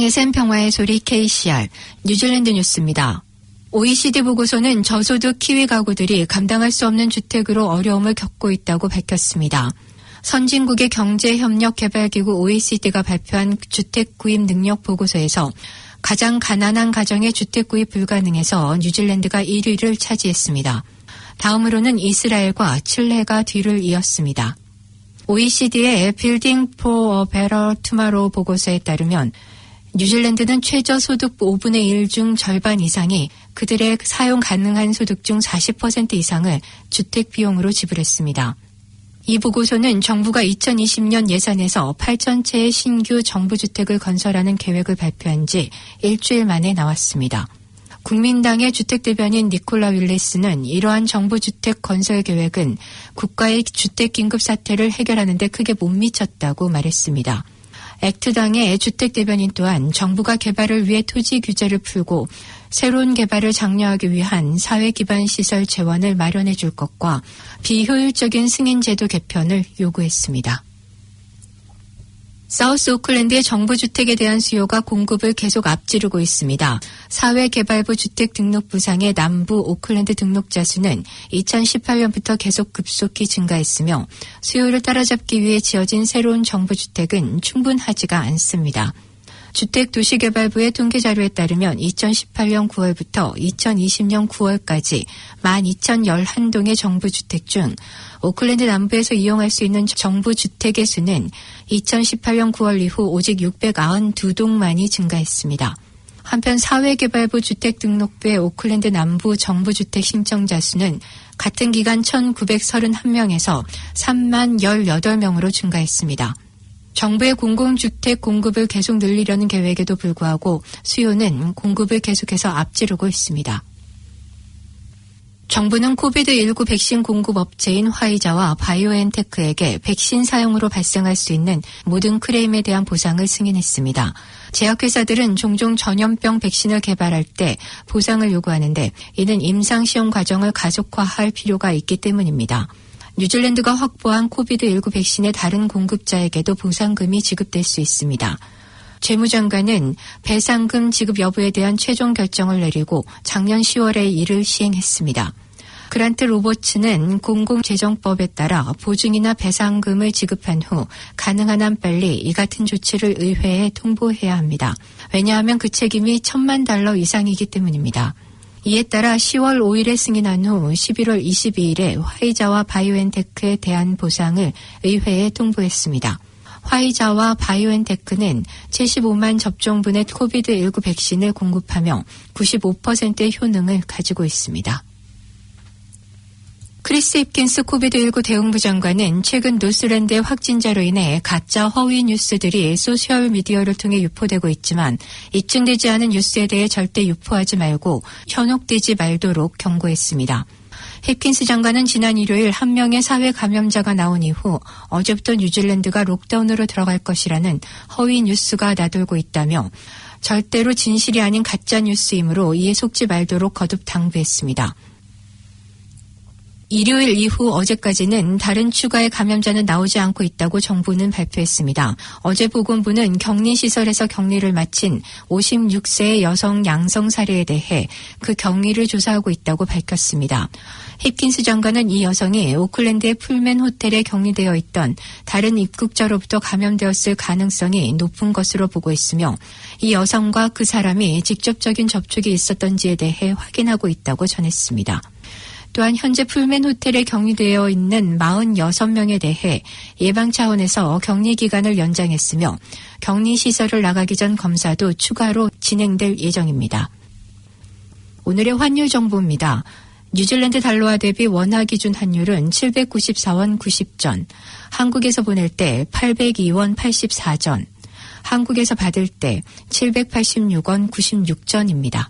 세상에센 평화의 소리 KCR 뉴질랜드 뉴스입니다. OECD 보고서는 저소득 키위 가구들이 감당할 수 없는 주택으로 어려움을 겪고 있다고 밝혔습니다. 선진국의 경제협력개발기구 OECD가 발표한 주택 구입 능력 보고서에서 가장 가난한 가정의 주택 구입 불가능해서 뉴질랜드가 1위를 차지했습니다. 다음으로는 이스라엘과 칠레가 뒤를 이었습니다. OECD의 for a Better Tomorrow 보고서에 따르면 뉴질랜드는 최저 소득 5분의 1 중 절반 이상이 그들의 사용 가능한 소득 중 40% 이상을 주택 비용으로 지불했습니다. 이 보고서는 정부가 2020년 예산에서 8천 채의 신규 정부주택을 건설하는 계획을 발표한 지 일주일 만에 나왔습니다. 국민당의 주택대변인 니콜라 윌리스는 이러한 정부주택 건설 계획은 국가의 주택 긴급 사태를 해결하는 데 크게 못 미쳤다고 말했습니다. 액트당의 주택 대변인 또한 정부가 개발을 위해 토지 규제를 풀고 새로운 개발을 장려하기 위한 사회 기반 시설 재원을 마련해 줄 것과 비효율적인 승인 제도 개편을 요구했습니다. 사우스 오클랜드의 정부 주택에 대한 수요가 공급을 계속 앞지르고 있습니다. 사회개발부 주택등록부상의 남부 오클랜드 등록자 수는 2018년부터 계속 급속히 증가했으며 수요를 따라잡기 위해 지어진 새로운 정부 주택은 충분하지가 않습니다. 주택도시개발부의 통계자료에 따르면 2018년 9월부터 2020년 9월까지 12,011동의 정부주택 중 오클랜드 남부에서 이용할 수 있는 정부 주택의 수는 2018년 9월 이후 오직 692동만이 증가했습니다. 한편 사회개발부 주택등록부의 오클랜드 남부 정부주택 신청자 수는 같은 기간 1,931명에서 3만 18명으로 증가했습니다. 정부의 공공주택 공급을 계속 늘리려는 계획에도 불구하고 수요는 공급을 계속해서 앞지르고 있습니다. 정부는 코비드19 백신 공급 업체인 화이자와 바이오엔테크에게 백신 사용으로 발생할 수 있는 모든 크레임에 대한 보상을 승인했습니다. 제약회사들은 종종 전염병 백신을 개발할 때 보상을 요구하는데 이는 임상 시험 과정을 가속화할 필요가 있기 때문입니다. 뉴질랜드가 확보한 코비드19 백신의 다른 공급자에게도 보상금이 지급될 수 있습니다. 재무장관은 배상금 지급 여부에 대한 최종 결정을 내리고 작년 10월에 이를 시행했습니다. 그란트 로버츠는 공공재정법에 따라 보증이나 배상금을 지급한 후 가능한 한 빨리 이 같은 조치를 의회에 통보해야 합니다. 왜냐하면 그 책임이 천만 달러 이상이기 때문입니다. 이에 따라 10월 5일에 승인한 후 11월 22일에 화이자와 바이오엔테크에 대한 보상을 의회에 통보했습니다. 화이자와 바이오엔테크는 75만 접종분의 코비드19 백신을 공급하며 95%의 효능을 가지고 있습니다. 크리스 힙킨스 코비드19 대응부 장관은 최근 노스랜드의 확진자로 인해 가짜 허위 뉴스들이 소셜미디어를 통해 유포되고 있지만 입증되지 않은 뉴스에 대해 절대 유포하지 말고 현혹되지 말도록 경고했습니다. 힙킨스 장관은 지난 일요일 한 명의 사회 감염자가 나온 이후 어제부터 뉴질랜드가 록다운으로 들어갈 것이라는 허위 뉴스가 나돌고 있다며 절대로 진실이 아닌 가짜 뉴스이므로 이에 속지 말도록 거듭 당부했습니다. 일요일 이후 어제까지는 다른 추가의 감염자는 나오지 않고 있다고 정부는 발표했습니다. 어제 보건부는 격리시설에서 격리를 마친 56세의 여성 양성 사례에 대해 그 격리를 조사하고 있다고 밝혔습니다. 힙킨스 장관은 이 여성이 오클랜드의 풀맨 호텔에 격리되어 있던 다른 입국자로부터 감염되었을 가능성이 높은 것으로 보고 있으며 이 여성과 그 사람이 직접적인 접촉이 있었던지에 대해 확인하고 있다고 전했습니다. 또한 현재 풀맨 호텔에 격리되어 있는 46명에 대해 예방 차원에서 격리 기간을 연장했으며 격리 시설을 나가기 전 검사도 추가로 진행될 예정입니다. 오늘의 환율 정보입니다. 뉴질랜드 달러와 대비 원화 기준 환율은 794원 90전, 한국에서 보낼 때 802원 84전, 한국에서 받을 때 786원 96전입니다.